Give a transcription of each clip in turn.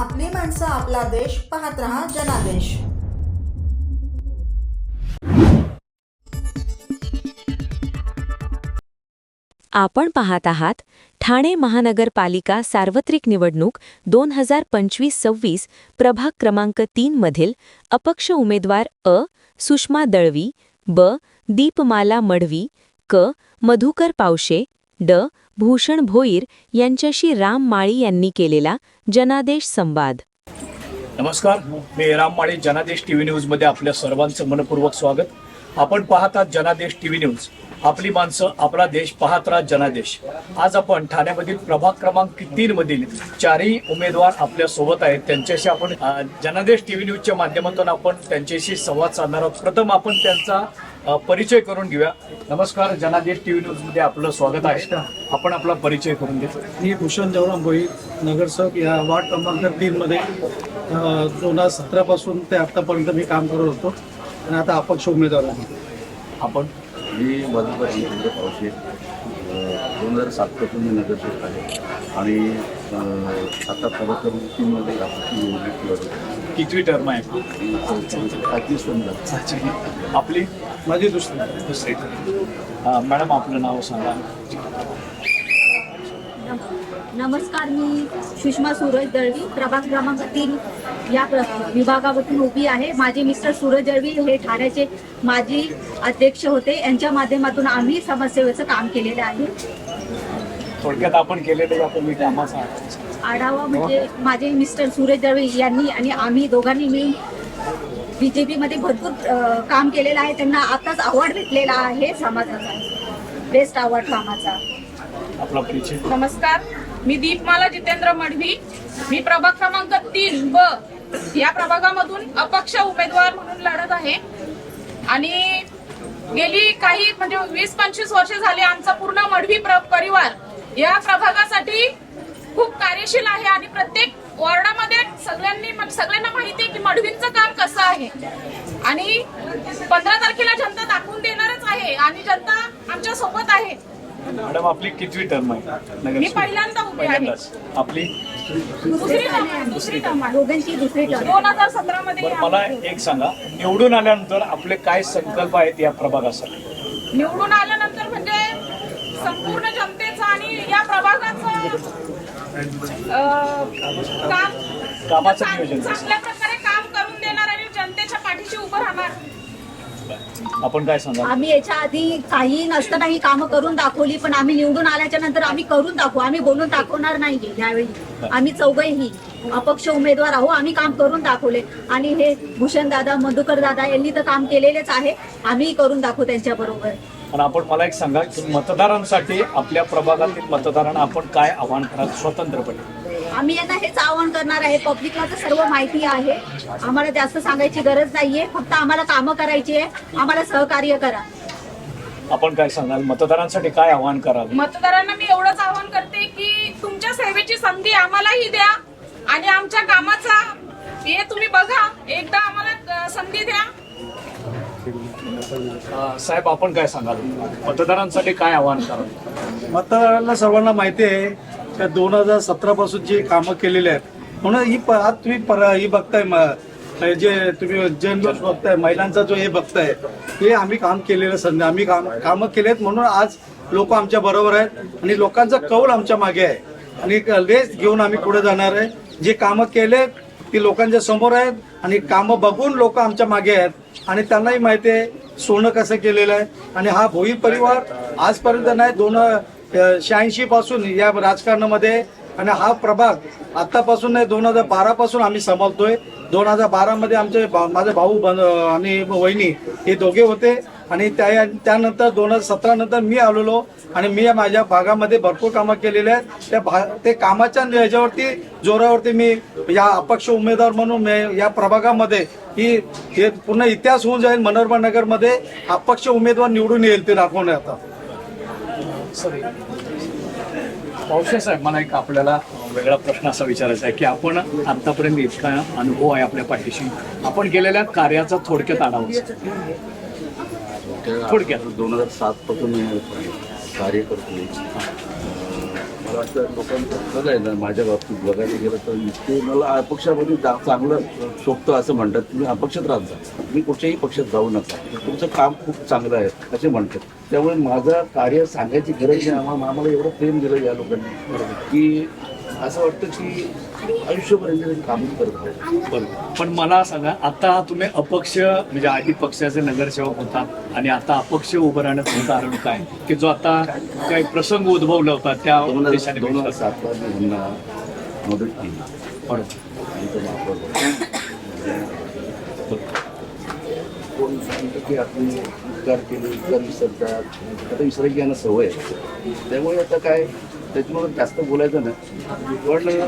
आपली माणसं आपला देश पाहत रहा जनादेश. आपण पाहत आहात ठाणे महानगरपालिका सार्वत्रिक निवडणूक दोन हजार पंचवीस सव्वीस प्रभाग क्रमांक तीन मधील अपक्ष उमेदवार अ. सुषमा दळवी ब. दीपमाला मढवी क. मधुकर पावशे ड. भूषण भोईर यांच्याशी राम माळी यांनी केलेला जनादेश संवाद. नमस्कार मी राम माळी जनादेश टी व्ही न्यूजमध्ये आपल्या सर्वांचं मनपूर्वक स्वागत. आपण पाहतात जनादेश टी व्ही न्यूज. आपली माणसं आपला देश पाहत राहा जनादेश. आज आपण ठाण्यामधील प्रभाग क्रमांक तीन मधील चारही उमेदवार आपल्यासोबत आहेत. त्यांच्याशी आपण जनादेश टी व्ही न्यूजच्या माध्यमातून आपण त्यांच्याशी संवाद साधणार आहोत. प्रथम आपण त्यांचा परिचय करून घेऊया. नमस्कार जनादेश टी व्ही न्यूजमध्ये आपलं स्वागत आहे. आपण आपला परिचय करून घ्या मी भूषण देवराम भोई नगरसेवक या वार्ड क्रमांक तीनमध्ये दोन हजार सतरापासून ते आत्तापर्यंत मी काम करत होतो. आणि आता अपक्ष उमेदवार आहे आपण? मी मधुकर पावशे दोन हजार सातपासून मी नगरसेवक आहे. आणि आता क्रमांक तीनमध्ये आपली निवडणूक कितवी टर्म आहे? आपली? माझी दुसरी दुसरी. मॅडम आपलं नाव सांगा. नमस्कार मी सुषमा सूरज दळवी प्रभाग क्रमांक तीन या प्र- विभागामधून उभी आहे. माझे मिस्टर सूरज दळवी हे ठाण्याचे माजी अध्यक्ष होते. यांच्या माध्यमातून आम्ही समाजसेवेचं काम केलेलं आहे. थोडक्यात आपण केलेलं कामाचा आढावा म्हणजे माझे मिस्टर सूरज दळवी यांनी आणि आम्ही दोघांनी मिळून बीजेपी मध्ये भरपूर काम केलेलं आहे. त्यांना आताच अवॉर्ड भेटलेला आहे समाजाचा. बेस्ट अवॉर्ड कामाचा आपला परिचय नमस्कार. मी दीपमाला जितेंद्र मढवी मी प्रभाग क्रमांक तीन ब. या प्रभागामधून अपक्ष उमेदवार म्हणून लढत आहे. आणि गेली काही म्हणजे वीस पंचवीस वर्ष झाले आमचा पूर्ण मढवी प्र- परिवार या प्रभागासाठी खूप कार्यशील आहे आणि प्रत्येक वॉर्डामध्ये सगळ्यांनी सगळ्यांना माहिती आहे की मढवींचं काम कसं आहे. आणि पंधरा तारखेला जनता दाखवून देणारच आहे आणि जनता आमच्यासोबत आहे. मॅडम आपली कितवी टर्म आहे? मी? पहिल्यांदा उभी आहे. आपली? दुसरी टर्म दुसरी टर्म आहे. दोघांची दुसरी टर्म दोन हजार सतरा मध्ये मला एक सांगा. निवडून आल्यानंतर आपले काय संकल्प आहेत या प्रभागासाठी? निवडून आल्यानंतर म्हणजे संपूर्ण जनतेचं आणि या प्रभागाचं काम कामाचं चांग- नियोजन कसं? चांगल्या प्रकारे काम करून देणार आणि जनतेच्या पाठीशी उभं राहणार. आपण काय सांगा आम्ही याच्या आधी काही नसतानाही कामं करून दाखवली पण आम्ही निवडून आल्याच्यानंतर आम्ही करून दाखवू. आम्ही बोलून दाखवणार नाही यावेळी. आम्ही चौघही अपक्ष उमेदवार आहो आम्ही काम करून दाखवले. आणि हे भूषण दादा मधुकर दादा यांनी तर काम केलेलेच आहे. आम्ही करून दाखवू त्यांच्या बरोबर आणि आपण मला एक सांगा की मतदारांसाठी आपल्या प्रभागातील मतदारांना आपण काय आव्हान कराल स्वतंत्रपणे. आम्ही यांना हेच आवाहन करणार आहे. पब्लिकला तर सर्व माहिती आहे. आम्हाला जास्त सांगायची गरज नाहीये. फक्त आम्हाला कामं करायची आहे. आम्हाला सहकार्य करा. आपण काय सांगाल? मतदारांसाठी काय आव्हान कराल? मतदारांना मी एवढंच आवाहन करते की तुमच्या सेवेची संधी आम्हालाही द्या आणि आमच्या कामाचा हे तुम्ही बघा. एकदा आम्हाला संधी द्या. साहेब आपण काय सांगाल? मतदारांसाठी काय आव्हान कराल? मतदारांना सर्वांना माहिती आहे का दोन हजार सतरा पासून जी कामं केलेली आहेत म्हणून ही आज तुम्ही पर ही बघताय जे तुम्ही जनलोष बघताय महिलांचा जो हे बघताय हे आम्ही काम केलेलं संधी आम्ही काम कामं केलेत म्हणून आज लोक आमच्या बरोबर आहेत आणि लोकांचा कौल आमच्या मागे आहे. आणि लेस घेऊन आम्ही पुढे जाणार आहे. जे कामं केले ती लोकांच्या समोर आहेत आणि कामं बघून लोक आमच्या मागे आहेत. आणि त्यांनाही माहिती आहे सोनं कसं केलेलं आहे. आणि हा भोई परिवार आजपर्यंत नाही दोन शहाऐंशी पासून या राजकारणामध्ये आणि हा प्रभाग आतापासून नाही दोन हजार बारा पासून आम्ही सांभाळतोय. दोन हजार बारामध्ये आमचे भा- माझे भाऊ बन- आणि वहिनी हे दोघे होते. आणि त्या त्यानंतर दोन हजार सतरा नंतर मी आलेलो आणि मी या माझ्या भागामध्ये भरपूर कामं केलेली आहेत. त्या भा ते कामाच्या ह्याच्यावरती जोरावरती मी या अपक्ष उमेदवार म्हणून मी या प्रभागामध्ये ही हे पूर्ण इतिहास होऊन जाईल. मनोरमा नगरमध्ये अपक्ष उमेदवार निवडून येईल ते दाखवण्यात आता. सॉरी पावशे साहेब मला एक आपल्याला वेगळा प्रश्न असा विचारायचा आहे की आपण आतापर्यंत इतका अनुभव आहे आपल्या पाठीशी. आपण केलेल्या कार्याचा थोडक्यात आढावा. थोडक्यात. दोन हजार सात पासून कार्य करतोय. मला वाटतं लोकांचं बघा आहे ना माझ्या बाबतीत बघायला गेलं तर ते मला अपक्षामध्ये जा- चांगलं शोभतं असं म्हणतात. तुम्ही अपक्षात राहत जा. तुम्ही कुठच्याही पक्षात जाऊ नका. तुमचं काम खूप चांगलं आहे असे म्हणतात. त्यामुळे माझं कार्य सांगायची गरज नाही. आम्हाला आम्हाला एवढं प्रेम दिलं या लोकांनी. की असं वाटतं की आयुष्यपर्यंत काम करत बरोबर पण मला सांगा आता तुम्ही अपक्ष म्हणजे आधी पक्षाचे नगरसेवक होता आणि आता अपक्ष उभं राहण्याचं कारण काय? की जो आता काही प्रसंग उद्भवला होता त्या उद्देशाने दोन हजार सातला मी मदत केली. बरोबर कोण सांगतं की आपण उपकार केले उपकार विसरतात. आता विसरायची यांना सवय आहे. त्यामुळे आता काय त्याच्यामुळे जास्त बोलायचं ना वाटलं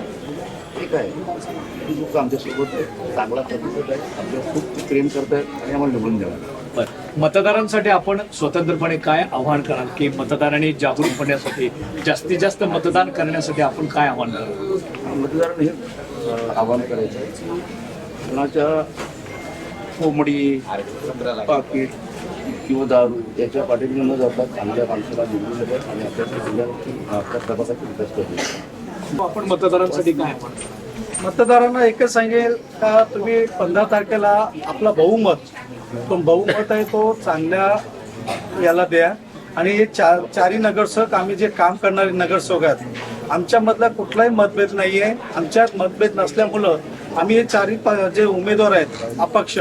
ठीक आहे. लोक आमच्यासोबत चांगला प्रतिसाद आहे. आपल्याला खूप प्रेम करतायत आणि आम्हाला निवडून देणार बरं. मतदारांसाठी आपण स्वतंत्रपणे काय आव्हान कराल? की मतदारांनी जागरूक होण्यासाठी जास्तीत जास्त मतदान करण्यासाठी आपण काय आव्हान कराल? मतदारांनी हे आवाहन करायचं आहे. कुणाच्या कोंबडी पाकिट किंवा दारू याच्या पाठीशी न जाता चांगल्या माणसाला निवडून येतात आणि आपल्या जिल्ह्याची आपल्या प्रभागाची विकास करतो आपण मतदारांसाठी काय? मतदारांना एकच सांगेल का तुम्ही पंधरा तारखेला आपला बहुमत तो बहुमत आहे तो चांगल्या याला द्या. आणि हे चार चारही नगरसेवक आम्ही जे काम करणारे नगरसेवक आहेत आमच्यामधला कुठलाही मतभेद नाही आहे आमच्यात मतभेद नसल्यामुळं आम्ही हे चारही प- जे उमेदवार आहेत अपक्ष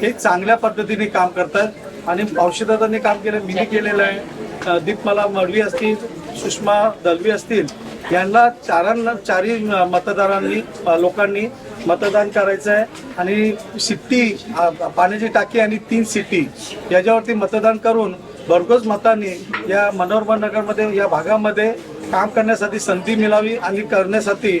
हे चांगल्या पद्धतीने काम करतात. आणि औषधांनी काम केलं मी केलेलं आहे. दीपमाला मडवी असतील सुषमा दलवी असतील यांना चारांना चारही मतदारांनी लोकांनी मतदान करायचं आहे. आणि सिट्टी पाण्याची टाकी आणि तीन सिटी याच्यावरती मतदान करून भरघोस मतांनी या मनोरमा नगरमध्ये या भागामध्ये काम करण्यासाठी संधी मिळावी आणि करण्यासाठी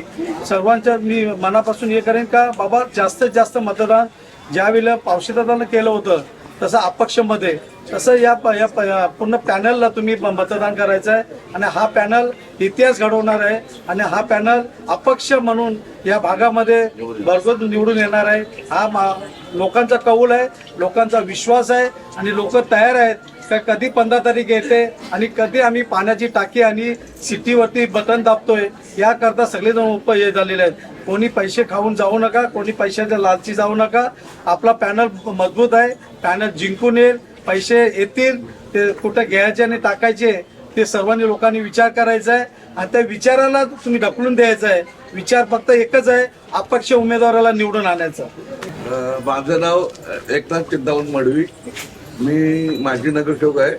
सर्वांच्या मी मनापासून हे करेन का बाबा जास्तीत जास्त मतदान ज्यावेळेला वेळेला केलं होतं तसं अपक्षमध्ये. तसं या या पूर्ण पॅनलला तुम्ही मतदान करायचं आहे आणि हा पॅनल इतिहास घडवणार आहे. आणि हा पॅनल अपक्ष म्हणून या भागामध्ये भरघोस निवडून येणार आहे. हा लोकांचा कौल आहे. लोकांचा विश्वास आहे. आणि लोक तयार आहेत. का कधी पंधरा तारीख येते आणि कधी आम्ही पाण्याची टाकी आणि सिटीवरती बटन दाबतोय याकरता सगळेजण उप हे झालेले आहेत. कोणी पैसे खाऊन जाऊ नका कोणी पैशाच्या लालची जाऊ नका. आपला पॅनल मजबूत आहे पॅनल जिंकून येईल पैसे येतील ते कुठे घ्यायचे आणि टाकायचे ते सर्वांनी लोकांनी विचार करायचा आहे. आणि त्या विचाराला तुम्ही ढकलून द्यायचा आहे. विचार फक्त एकच आहे अपक्ष उमेदवाराला निवडून आणायचा. माझं नाव एकनाथ चिंतामण मडवी. मी माजी नगरसेवक आहे.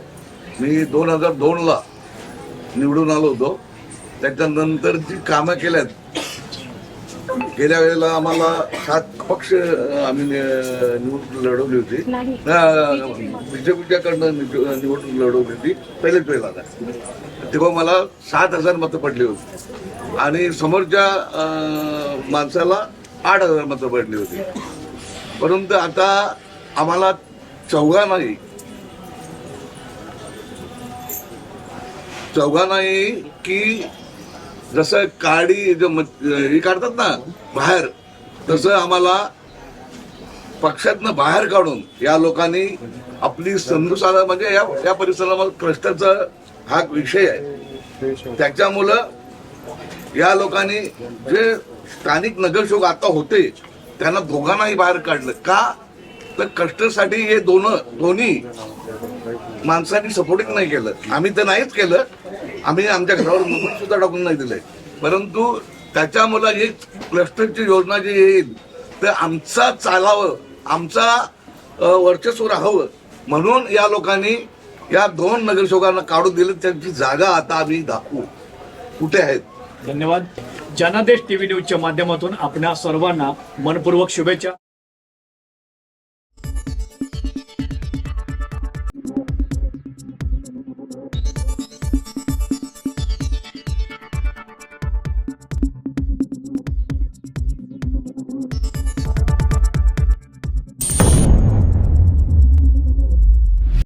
मी दोन हजार दोनला निवडून आलो होतो. त्याच्यानंतर जी कामं केल्यात गेल्या वेळेला आम्हाला सात पक्ष आम्ही नि- निवडणूक लढवली होती. बीजेपीच्याकडनं निवडणूक लढवली होती पहिल्याच वेळेला. तेव्हा मला सात हजार मतं पडली होती. आणि समोरच्या माणसाला आठ हजार मतं पडली होती. परंतु आता आम्हाला चौघा नाही की जसं काडी हे काढतात ना बाहेर तसं आम्हाला पक्षातनं बाहेर काढून या लोकांनी आपली संधुसाला म्हणजे या या परिसरामध्ये भ्रष्टाचा हा विषय आहे. त्याच्यामुळं या लोकांनी जे स्थानिक नगरसेवक आता होते त्यांना दोघांनाही बाहेर काढलं. का? तर कष्टसाठी हे दोन दोन्ही माणसांनी सपोर्टिंग नाही केलं. आम्ही तर नाहीच केलं. आम्ही आमच्या घरावर नोकरी सुद्धा टाकून नाही दिले. परंतु त्याच्यामुळे ही क्लस्टरची योजना जी येईल तर आमचा चालावं आमचा वर्चस्व राहावं म्हणून या लोकांनी या दोन नगरसेवकांना काढून दिलं. त्यांची जागा आता आम्ही दाखवू. कुठे आहेत? धन्यवाद. जनादेश टीव्ही न्यूजच्या माध्यमातून आपल्या सर्वांना मनपूर्वक शुभेच्छा.